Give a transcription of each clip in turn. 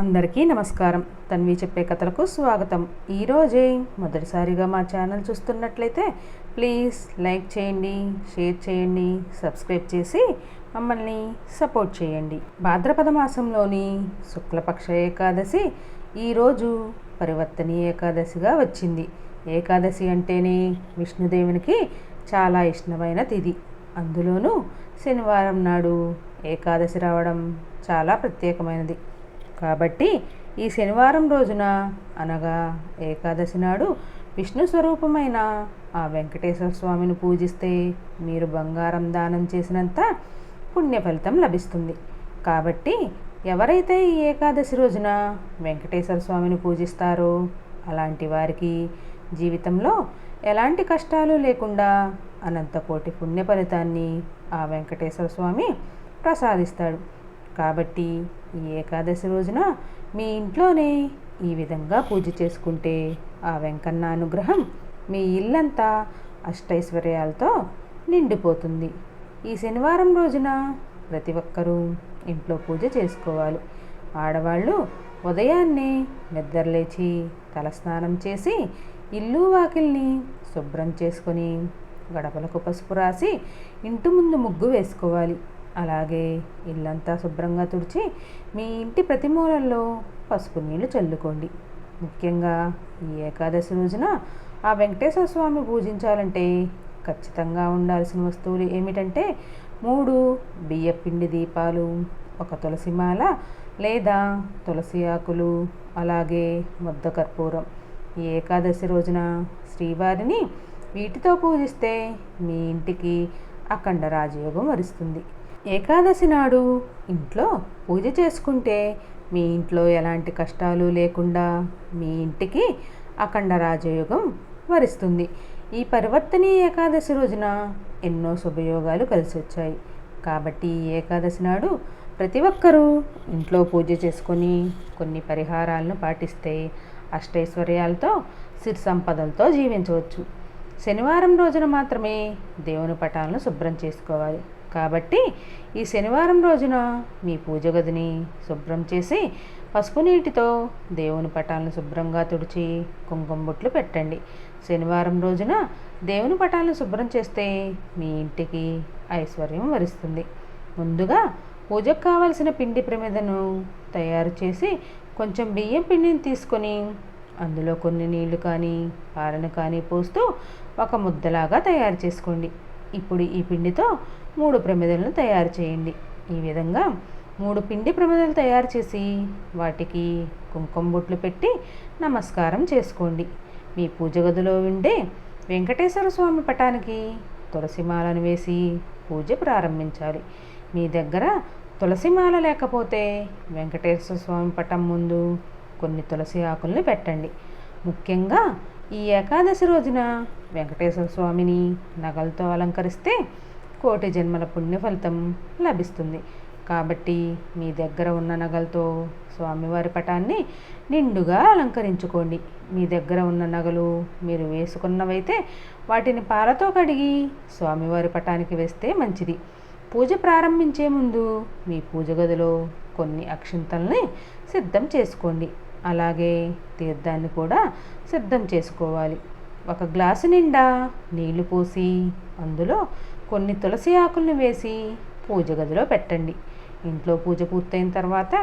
అందరికీ నమస్కారం. తన్వి చెప్పే కథలకు స్వాగతం. ఈరోజే మొదటిసారిగా మా ఛానల్ చూస్తున్నట్లయితే ప్లీజ్ లైక్ చేయండి షేర్ చేయండి సబ్స్క్రైబ్ చేసి మమ్మల్ని సపోర్ట్ చేయండి. భాద్రపద మాసంలోని శుక్లపక్ష ఏకాదశి ఈరోజు పరివర్తని ఏకాదశిగా వచ్చింది. ఏకాదశి అంటేనే విష్ణుదేవునికి చాలా ఇష్టమైన తిథి. అందులోనూ శనివారం నాడు ఏకాదశి రావడం చాలా ప్రత్యేకమైనది. కాబట్టి ఈ శనివారం రోజున అనగా ఏకాదశి నాడు విష్ణు స్వరూపమైన ఆ వెంకటేశ్వర స్వామిని పూజిస్తే మీరు బంగారం దానం చేసినంత పుణ్య ఫలితం లభిస్తుంది. కాబట్టి ఎవరైతే ఈ ఏకాదశి రోజున వెంకటేశ్వర స్వామిని పూజిస్తారో అలాంటి వారికి జీవితంలో ఎలాంటి కష్టాలు లేకుండా అనంతకోటి పుణ్య ఫలితాన్ని ఆ వెంకటేశ్వర స్వామి ప్రసాదిస్తాడు. కాబట్టి ఈ ఏకాదశి రోజున మీ ఇంట్లోనే ఈ విధంగా పూజ చేసుకుంటే ఆ వెంకన్న అనుగ్రహం మీ ఇల్లంతా అష్టైశ్వర్యాలతో నిండిపోతుంది. ఈ శనివారం రోజున ప్రతి ఒక్కరూ ఇంట్లో పూజ చేసుకోవాలి. ఆడవాళ్ళు ఉదయాన్నే నిద్రలేచి తలస్నానం చేసి ఇల్లు వాకిల్ని శుభ్రం చేసుకొని గడపలకు పసుపు రాసి ఇంటి ముందు ముగ్గు వేసుకోవాలి. అలాగే ఇల్లంతా శుభ్రంగా తుడిచి మీ ఇంటి ప్రతి మూలల్లో పసుపు నీళ్ళు చల్లుకోండి. ముఖ్యంగా ఈ ఏకాదశి రోజున ఆ వెంకటేశ్వర స్వామి పూజించాలంటే ఖచ్చితంగా ఉండాల్సిన వస్తువులు ఏమిటంటే మూడు బియ్యపిండి దీపాలు ఒక తులసి మాల లేదా తులసి ఆకులు అలాగే ముద్ద కర్పూరం. ఈ ఏకాదశి రోజున శ్రీవారిని వీటితో పూజిస్తే మీ ఇంటికి అఖండ రాజయోగం వరిస్తుంది. ఏకాదశి నాడు ఇంట్లో పూజ చేసుకుంటే మీ ఇంట్లో ఎలాంటి కష్టాలు లేకుండా మీ ఇంటికి అఖండ రాజయోగం వరిస్తుంది. ఈ పరివర్తనీయ ఏకాదశి రోజున ఎన్నో శుభయోగాలు కలిసి వచ్చాయి. కాబట్టి ఈ ఏకాదశి నాడు ప్రతి ఒక్కరూ ఇంట్లో పూజ చేసుకొని కొన్ని పరిహారాలను పాటిస్తే అష్టైశ్వర్యాలతో సిరి సంపదలతో జీవించవచ్చు. శనివారం రోజున మాత్రమే దేవుని పటాలను శుభ్రం చేసుకోవాలి. కాబట్టి ఈ శనివారం రోజున మీ పూజ గదిని శుభ్రం చేసి పసుపు నీటితో దేవుని పటాలను శుభ్రంగా తుడిచి కుంకుమ బొట్లు పెట్టండి. శనివారం రోజున దేవుని పటాలను శుభ్రం చేస్తే మీ ఇంటికి ఐశ్వర్యం వరిస్తుంది. ముందుగా పూజకు కావలసిన పిండి ప్రమిదను తయారు చేసి కొంచెం బియ్యం పిండిని తీసుకొని అందులో కొన్ని నీళ్ళు కానీ పాలను కానీ పోస్తూ ఒక ముద్దలాగా తయారు చేసుకోండి. ఇప్పుడు ఈ పిండితో మూడు ప్రమిదలను తయారు చేయండి. ఈ విధంగా మూడు పిండి ప్రమిదలు తయారు చేసి వాటికి కుంకుమ బొట్లు పెట్టి నమస్కారం చేసుకోండి. మీ పూజ గదిలో ఉండే వెంకటేశ్వర స్వామి పటానికి తులసిమాలను వేసి పూజ ప్రారంభించాలి. మీ దగ్గర తులసిమాల లేకపోతే వెంకటేశ్వర స్వామి పటం ముందు కొన్ని తులసి ఆకుల్ని పెట్టండి. ముఖ్యంగా ఈ ఏకాదశి రోజున వెంకటేశ్వర స్వామిని నగలతో అలంకరిస్తే కోటి జన్మల పుణ్య ఫలితం లభిస్తుంది. కాబట్టి మీ దగ్గర ఉన్న నగలతో స్వామివారి పటాన్ని నిండుగా అలంకరించుకోండి. మీ దగ్గర ఉన్న నగలు మీరు వేసుకున్నవైతే వాటిని పాలతో కడిగి స్వామివారి పటానికి వేస్తే మంచిది. పూజ ప్రారంభించే ముందు మీ పూజ గదిలో కొన్ని అక్షింతల్ని సిద్ధం చేసుకోండి. అలాగే తీర్థాన్ని కూడా సిద్ధం చేసుకోవాలి. ఒక గ్లాసు నిండా నీళ్ళు పోసి అందులో కొన్ని తులసి ఆకులను వేసి పూజ గదిలో పెట్టండి. ఇంట్లో పూజ పూర్తయిన తర్వాత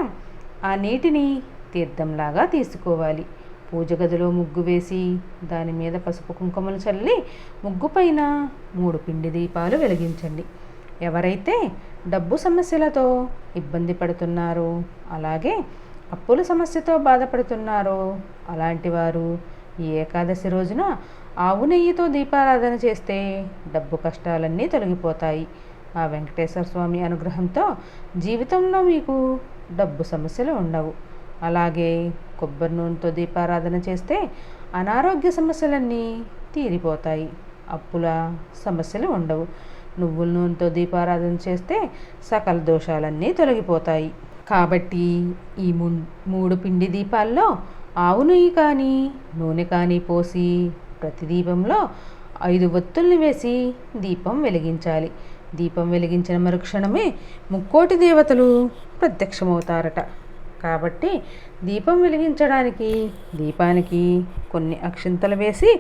ఆ నీటిని తీర్థంలాగా తీసుకోవాలి. పూజ గదిలో ముగ్గు వేసి దాని మీద పసుపు కుంకుమలు చల్లి ముగ్గు పైన మూడు పిండి దీపాలు వెలిగించండి. ఎవరైతే డబ్బు సమస్యలతో ఇబ్బంది పడుతున్నారో అలాగే అప్పుల సమస్యతో బాధపడుతున్నారో. అలాంటి వారు ఈ ఏకాదశి రోజున ఆవు నెయ్యితో దీపారాధన చేస్తే డబ్బు కష్టాలన్నీ తొలగిపోతాయి. ఆ వెంకటేశ్వర స్వామి అనుగ్రహంతో జీవితంలో మీకు డబ్బు సమస్యలు ఉండవు. అలాగే కొబ్బరి నూనెతో దీపారాధన చేస్తే అనారోగ్య సమస్యలన్నీ తీరిపోతాయి. అప్పుల సమస్యలు ఉండవు. నువ్వుల నూనెతో దీపారాధన చేస్తే సకల దోషాలన్నీ తొలగిపోతాయి. కాబట్టి ఈ మూడు పిండి దీపాల్లో ఆవు నెయ్యి కానీ నూనె కానీ పోసి ప్రతి దీపంలో ఐదు ఒత్తుల్ని వేసి దీపం వెలిగించాలి. దీపం వెలిగించిన మరుక్షణమే ముక్కోటి దేవతలు ప్రత్యక్షమవుతారట. కాబట్టి దీపం వెలిగించడానికి దీపానికి కొన్ని అక్షింతలు వేసి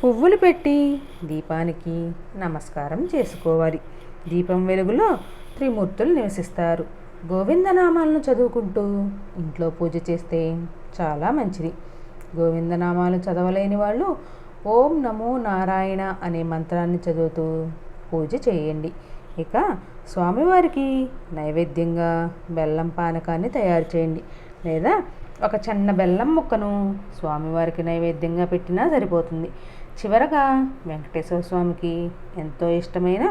పువ్వులు పెట్టి దీపానికి నమస్కారం చేసుకోవాలి. దీపం వెలుగులో త్రిమూర్తులు నివసిస్తారు. గోవిందనామాలను చదువుకుంటూ ఇంట్లో పూజ చేస్తే చాలా మంచిది. గోవిందనామాలు చదవలేని వాళ్ళు ఓం నమో నారాయణ అనే మంత్రాన్ని చదువుతూ పూజ చేయండి. ఇక స్వామివారికి నైవేద్యంగా బెల్లం పానకాన్ని తయారు చేయండి. లేదా ఒక చిన్న బెల్లం ముక్కను స్వామివారికి నైవేద్యంగా పెట్టినా సరిపోతుంది. చివరగా వెంకటేశ్వర స్వామికి ఎంతో ఇష్టమైన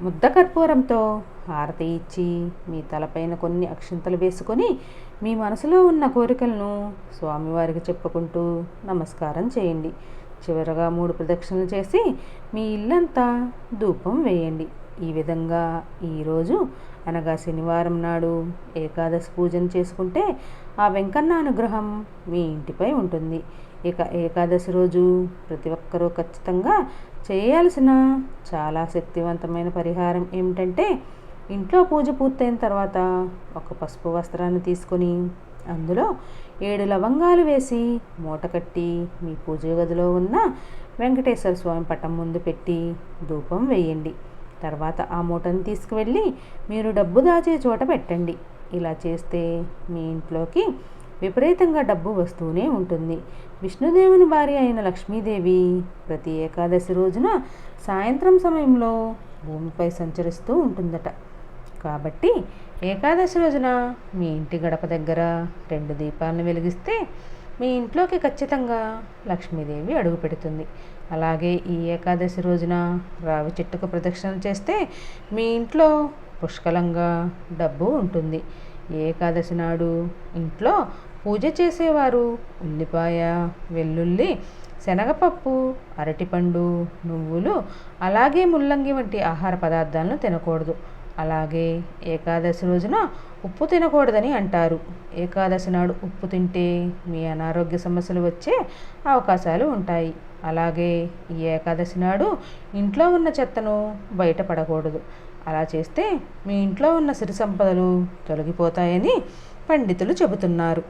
ముద్ద కర్పూరంతో హారతి ఇచ్చి మీ తలపైన కొన్ని అక్షింతలు వేసుకొని మీ మనసులో ఉన్న కోరికలను స్వామివారికి చెప్పుకుంటూ నమస్కారం చేయండి. చివరగా మూడు ప్రదక్షిణలు చేసి మీ ఇల్లంతా ధూపం వేయండి. ఈ విధంగా ఈరోజు అనగా శనివారం నాడు ఏకాదశి పూజను చేసుకుంటే ఆ వెంకన్న అనుగ్రహం మీ ఇంటిపై ఉంటుంది. ఇక ఏకాదశి రోజు ప్రతి ఒక్కరూ ఖచ్చితంగా చేయాల్సిన చాలా శక్తివంతమైన పరిహారం ఏమిటంటే ఇంట్లో పూజ పూర్తయిన తర్వాత ఒక పసుపు వస్త్రాన్ని తీసుకొని అందులో ఏడు లవంగాలు వేసి మూట కట్టి మీ పూజ గదిలో ఉన్న వెంకటేశ్వర స్వామి పటం ముందు పెట్టి ధూపం వేయండి. తర్వాత ఆ మూటను తీసుకువెళ్ళి మీరు డబ్బు దాచే చోట పెట్టండి. ఇలా చేస్తే మీ ఇంట్లోకి విపరీతంగా డబ్బు వస్తూనే ఉంటుంది. విష్ణుదేవుని భార్య అయిన లక్ష్మీదేవి ప్రతి ఏకాదశి రోజున సాయంత్రం సమయంలో భూమిపై సంచరిస్తూ ఉంటుందట. కాబట్టి ఏకాదశి రోజున మీ ఇంటి గడప దగ్గర రెండు దీపాలను వెలిగిస్తే మీ ఇంట్లోకి ఖచ్చితంగా లక్ష్మీదేవి అడుగు పెడుతుంది. అలాగే ఈ ఏకాదశి రోజున రావి చెట్టుకు ప్రదక్షిణలు చేస్తే మీ ఇంట్లో పుష్కలంగా డబ్బు ఉంటుంది. ఏకాదశి నాడు ఇంట్లో పూజ చేసేవారు. ఉల్లిపాయ వెల్లుల్లి శనగపప్పు అరటిపండు నువ్వులు అలాగే ముల్లంగి వంటి ఆహార పదార్థాలను తినకూడదు. అలాగే ఏకాదశి రోజున ఉప్పు తినకూడదని అంటారు. ఏకాదశి నాడు ఉప్పు తింటే మీ అనారోగ్య సమస్యలు వచ్చే అవకాశాలు ఉంటాయి. అలాగే ఈ ఏకాదశి నాడు ఇంట్లో ఉన్న చెత్తను బయటపడకూడదు అలా చేస్తే మీ ఇంట్లో ఉన్న సిరి సంపదలు తొలగిపోతాయని పండితులు చెబుతున్నారు.